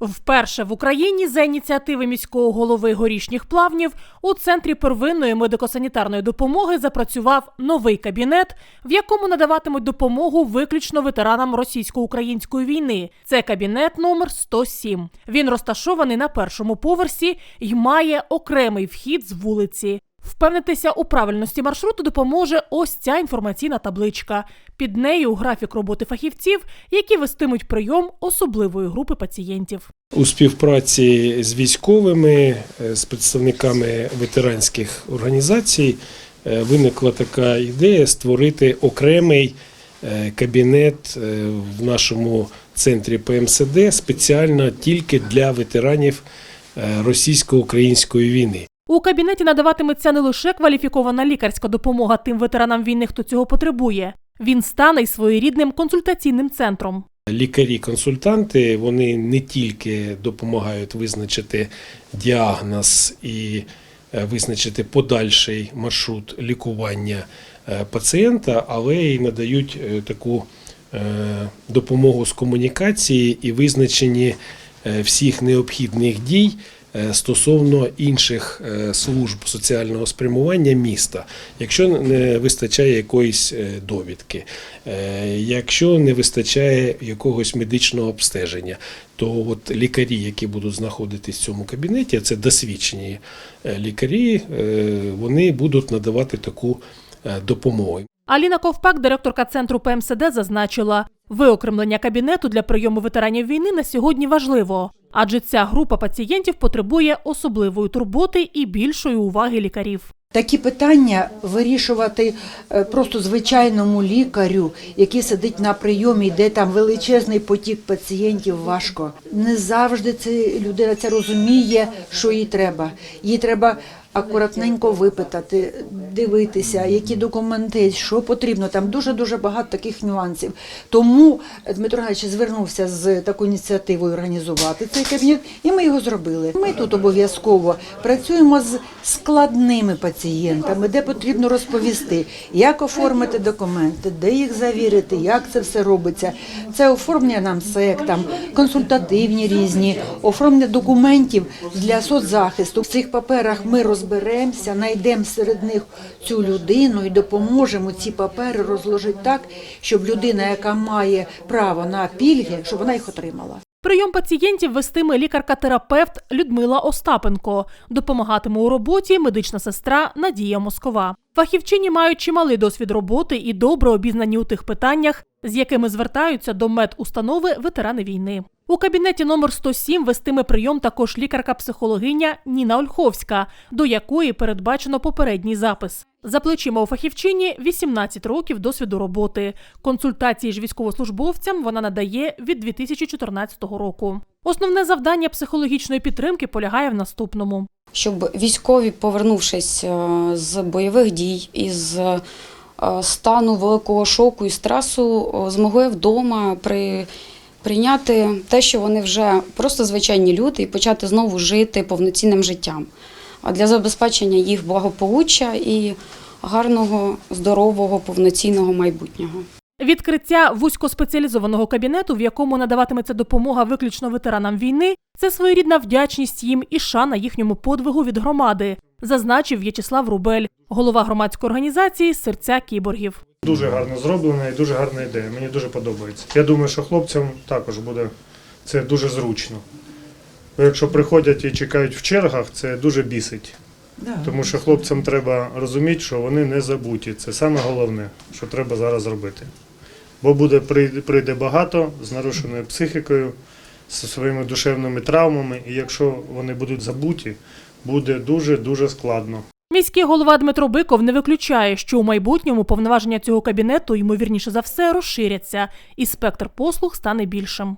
Вперше в Україні за ініціативи міського голови горішніх плавнів у центрі первинної медико-санітарної допомоги запрацював новий кабінет, в якому надаватимуть допомогу виключно ветеранам російсько-української війни. Це кабінет номер 107. Він розташований на першому поверсі і має окремий вхід з вулиці. Впевнитися у правильності маршруту допоможе ось ця інформаційна табличка. Під нею графік роботи фахівців, які вестимуть прийом особливої групи пацієнтів. У співпраці з військовими, е, з представниками ветеранських організацій е, виникла така ідея створити окремий е, кабінет в нашому центрі ПМСД спеціально тільки для ветеранів російсько-української війни. У кабінеті надаватиметься не лише кваліфікована лікарська допомога тим ветеранам війни, хто цього потребує. Він стане й своєрідним консультаційним центром. Лікарі-консультанти вони не тільки допомагають визначити діагноз і е, визначити подальший маршрут лікування е, пацієнта, але й надають е, таку допомогу з комунікації і визначенні всіх необхідних дій. Е, Стосовно інших е, служб соціального спрямування міста, якщо не вистачає якоїсь е, довідки, якщо не вистачає якогось медичного обстеження, то от лікарі, які будуть знаходитись в цьому кабінеті, це досвідчені лікарі, вони будуть надавати таку допомогу. Аліна Ковпак, директорка центру ПМСД, зазначила, виокремлення кабінету для прийому ветеранів війни на сьогодні важливо, адже ця група пацієнтів потребує особливої турботи і більшої уваги лікарів. Такі питання вирішувати е, просто звичайному лікарю, який сидить на прийомі, де там величезний потік пацієнтів, важко. Не завжди це людина це розуміє, що їй треба. Їй треба акуратненько випитати, дивитися, які документи, що потрібно. Там дуже дуже багато таких нюансів. Тому Дмитро Геннадійович звернувся з такою ініціативою організувати цей кабінет, і ми його зробили. Ми тут обов'язково працюємо з складними пацієнтами, де потрібно розповісти, як оформити документи, де їх завірити, як це все робиться. Це оформлення нам СЕК, там консультативні різні, оформлення документів для соцзахисту. В цих паперах ми розберемося, знайдемо серед них цю людину і допоможемо ці папери розложити так, щоб людина, яка має право на пільги, щоб вона їх отримала. Прийом пацієнтів вестиме лікарка-терапевт Людмила Остапенко. Допомагатиме у роботі медична сестра Надія Москова. Фахівчині мають чималий досвід роботи і добре обізнані у тих питаннях, з якими звертаються до медустанови ветерани війни. У кабінеті номер 107 вестиме прийом також лікарка-психологиня Ніна Ольховська, до якої передбачено попередній запис. За плечима у фахівчині 18 років досвіду роботи. Консультації ж військовослужбовцям вона надає від 2014 року. Основне завдання психологічної підтримки полягає в наступному. щоб військові, повернувшись е, з бойових дій із е, стану великого шоку і стресу, е, змогли вдома при, прийняти те, що вони вже просто звичайні люди, і почати знову жити повноцінним життям. А для забезпечення їх благополуччя і гарного, здорового, повноцінного майбутнього. Відкриття вузькоспеціалізованого кабінету, в якому надаватиметься допомога виключно ветеранам війни, це своєрідна вдячність їм і шана їхньому подвигу від громади, зазначив В'ячеслав Рубель, голова громадської організації Серця кіборгів. Дуже гарно зроблена і дуже гарна ідея. Мені дуже подобається. Я думаю, що хлопцям також буде це дуже зручно. Бо якщо приходять і чекають в чергах, це дуже бісить. Тому що хлопцям треба розуміти, що вони не забуті. Це саме головне, що треба зараз робити. Бо буде прийде, прийде багато з нарушеною психікою, зі своїми душевними травмами, і якщо вони будуть забуті, буде дуже дуже складно. Міський голова Дмитро Биков не виключає, що у майбутньому повноваження цього кабінету, ймовірніше за все, розширяться, і спектр послуг стане більшим.